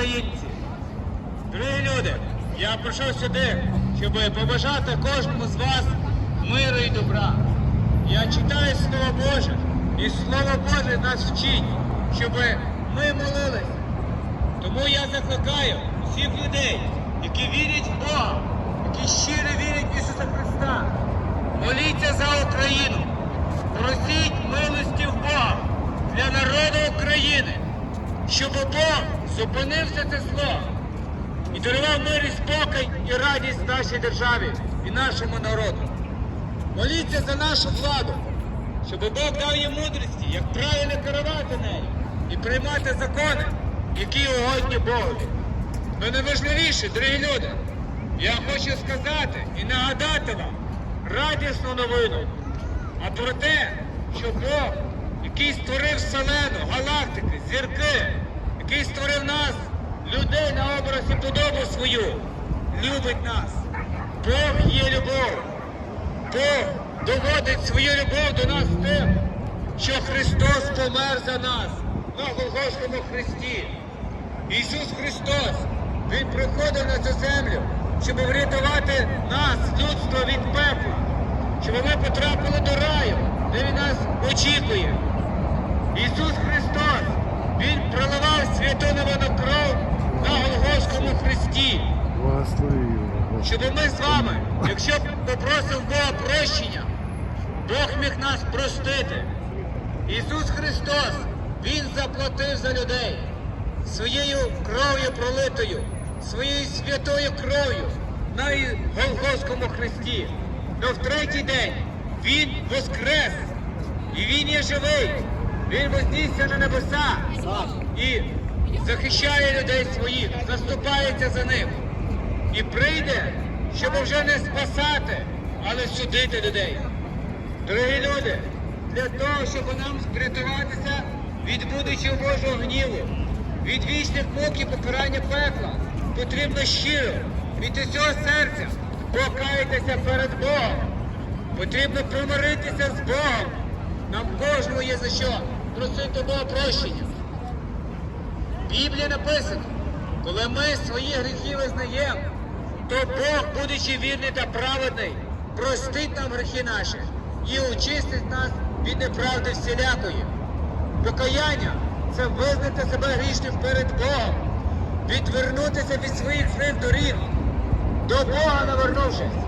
українці. Дорогі люди, я прийшов сюди, щоб побажати кожному з вас миру і добра. Я читаю Слово Боже, і Слово Боже нас вчить, щоб ми молилися. Тому я закликаю всіх людей, які вірять в Бога, які щиро вірять в Ісуса Христа. Моліться за Україну, просіть милості в Бога для народу України, щоб Бог зупинив все це зло і дарував мир і спокій і радість нашій державі і нашому народу. Моліться за нашу владу, щоб Бог дав їй мудрості, як правильно керувати нею і приймати закони, які угодні Богові. Ну найважливіше, дорогі люди, я хочу сказати і нагадати вам радісну новину, а про те, що Бог, який створив вселену, галактики, зірки, який створив нас, людей на образ і подобу свою, любить нас. Бог є любов. Бог доводить свою любов до нас тим, що Христос помер за нас на Голгофському Христі. Ісус Христос, Він приходив на цю землю, щоб врятувати нас, людство від пекла, щоб ми потрапили до раю, де Він нас очікує. Ісус Христос, Він Христі щоб ми з вами, якщо б попросив Бога прощення, Бог міг нас простити. Ісус Христос, Він заплатив за людей своєю кров'ю пролитою, своєю святою кров'ю на Голгофському Христі. Но в третій день Він воскрес, і Він є живий, Він вознісся на небеса і захищає людей своїх, заступається за них і прийде, щоб вже не спасати, але судити людей. Дорогі люди, для того, щоб нам врятуватися від будучого Божого гніву, від вічних мук і покарання пекла, потрібно щиро, від усього серця покаятися перед Богом. Потрібно примиритися з Богом. Нам кожному є за що просити Бога прощення. Біблії написано, коли ми свої гріхи визнаємо, то Бог, будучи вірний та праведний, простить нам гріхи наші і очистить нас від неправди всілякої. Покаяння це визнати себе грішним перед Богом, відвернутися від своїх злих доріг, до Бога навернувшись.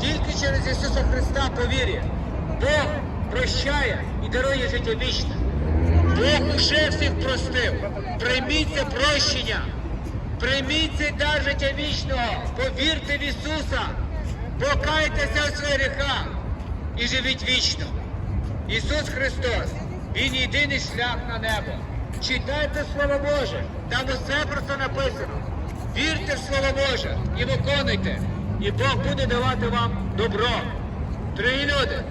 Тільки через Ісуса Христа повір'я. Бог прощає і дарує життя вічне. Бог уже всіх простив. Прийміть це прощення. Прийміть цей дар життя вічного. Повірте в Ісуса. Покайтеся у своїх гріхах і живіть вічно. Ісус Христос, Він єдиний шлях на небо. Читайте Слово Боже, там усе про це написано. Вірте в Слово Боже і виконуйте, і Бог буде давати вам добро. Дорогі люди,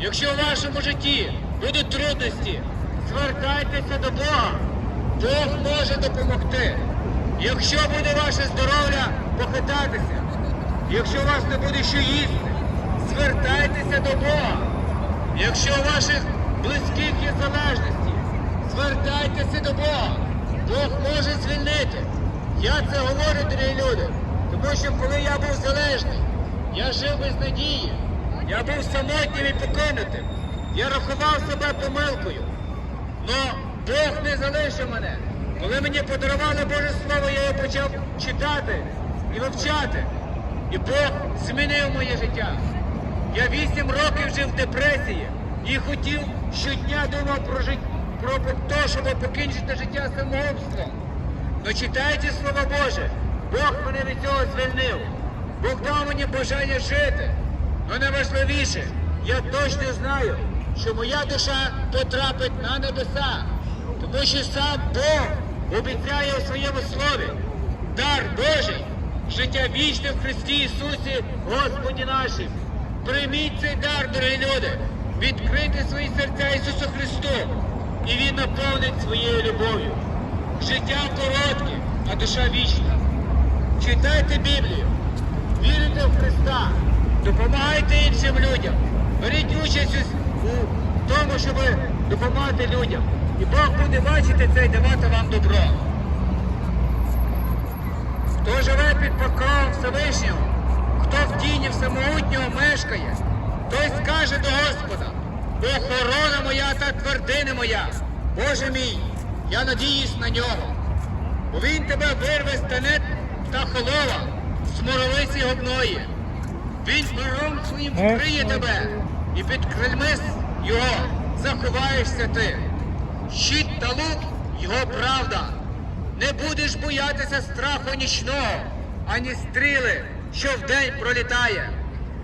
якщо в вашому житті будуть трудності, звертайтеся до Бога. Бог може допомогти. Якщо буде ваше здоров'я похитатися, якщо у вас не буде що їсти, звертайтеся до Бога. Якщо у ваших близьких є залежності, звертайтеся до Бога. Бог може звільнити. Я це говорю, дорогі люди, тому що коли я був залежний, я жив без надії, я був самотнім і покинутим. Я рахував себе помилкою. Но Бог не залишив мене. Коли мені подарували Боже Слово, я його почав читати і вивчати. І Бог змінив моє життя. Я вісім років жив в депресії і хотів щодня думав про життя, про те, щоб покінчити життя самогубством. Но читайте Слово Боже, Бог мене від цього звільнив. Бог дав мені бажання жити. Но найважливіше, я точно знаю, що моя душа потрапить на небеса, тому що сам Бог обіцяє у своєму слові дар Божий, життя вічне в Христі Ісусі, Господі нашим. Прийміть цей дар, дорогі люди, відкрийте свої серця Ісусу Христу, і Він наповнить своєю любов'ю. Життя коротке, а душа вічна. Читайте Біблію, вірите в Христа, допомагайте іншим людям, беріть участь у- у тому, щоб допомагати людям. І Бог буде бачити це і давати вам добро. Хто живе під покровом Всевишнього, хто в тіні всемогутнього мешкає, той скаже до Господа, охорона моя та твердиня моя, Боже мій, я надіюсь на нього. Бо він тебе вирве з тенет та холова, з моровиці гобної. Він пером своїм вкриє тебе, і під крильми його заховаєшся ти. Щит та лук його правда. Не будеш боятися страху нічного, ані стріли, що вдень пролітає,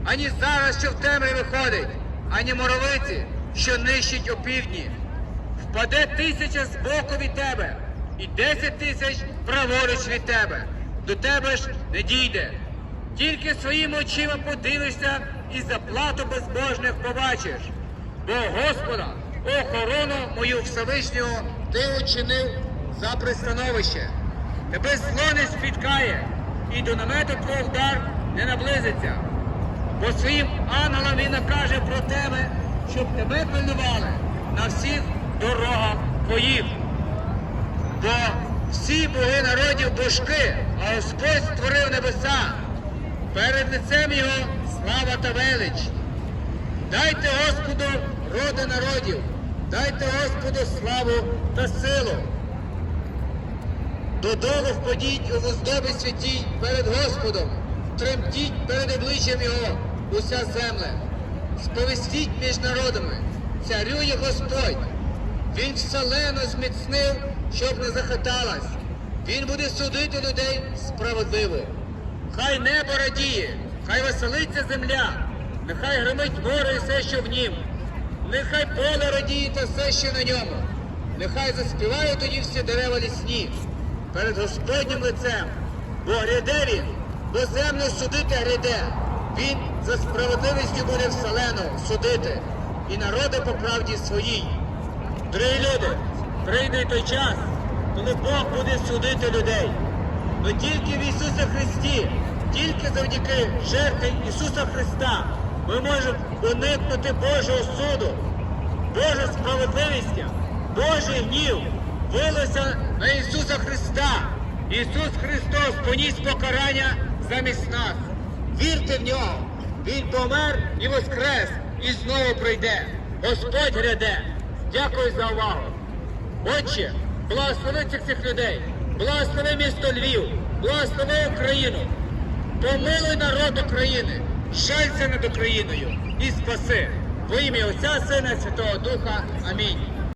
ані зараз, що в темряві виходить, ані моровиці, що нищить опівдні. Впаде тисяча з боку від тебе, і десять тисяч праворуч від тебе. До тебе ж не дійде. Тільки своїми очима подивишся і заплату безбожних побачиш. Бо Господа, охорону мою Всевишнього, ти учинив за пристановище. Тебе зло не спіткає, і до намету твого вдар не наблизиться. Бо своїм ангелам він накаже про тебе, щоб тебе пильнували на всіх дорогах твоїх. Бо всі боги народів божки, а Господь створив небеса. Перед лицем його слава та велич. Дайте Господу роди народів, дайте Господу славу та силу. Додолу впадіть у воздобі святій перед Господом, тремтіть перед обличчям Його уся земля. Сповістіть між народами, царює Господь. Він вселено зміцнив, щоб не захиталась. Він буде судити людей справедливо. Хай небо радіє, хай веселиться земля, нехай гримить море і все, що в нім. Нехай поле радіє та все, що на ньому. Нехай заспівають тоді всі дерева лісні перед Господнім лицем. Бо гряде він, бо землю судити гряде. Він за справедливістю буде вселену судити і народи по правді своїй. Дорогі люди, прийде той час, коли Бог буде судити людей. Но тільки в Ісусі Христі, тільки завдяки жертві Ісуса Христа ми можемо уникнути Божого суду, Божа справедливість, Божий гнів вилося на Ісуса Христа. Ісус Христос поніс покарання замість нас. Вірте в нього. Він помер і воскрес, і знову прийде. Господь гряде. Дякую за увагу. Отче, благослови цих людей, благослови місто Львів, благослови Україну, помилуй народ України, жалься над Україною і спаси. Во ім'я Отця, Сина, Святого Духа. Амінь.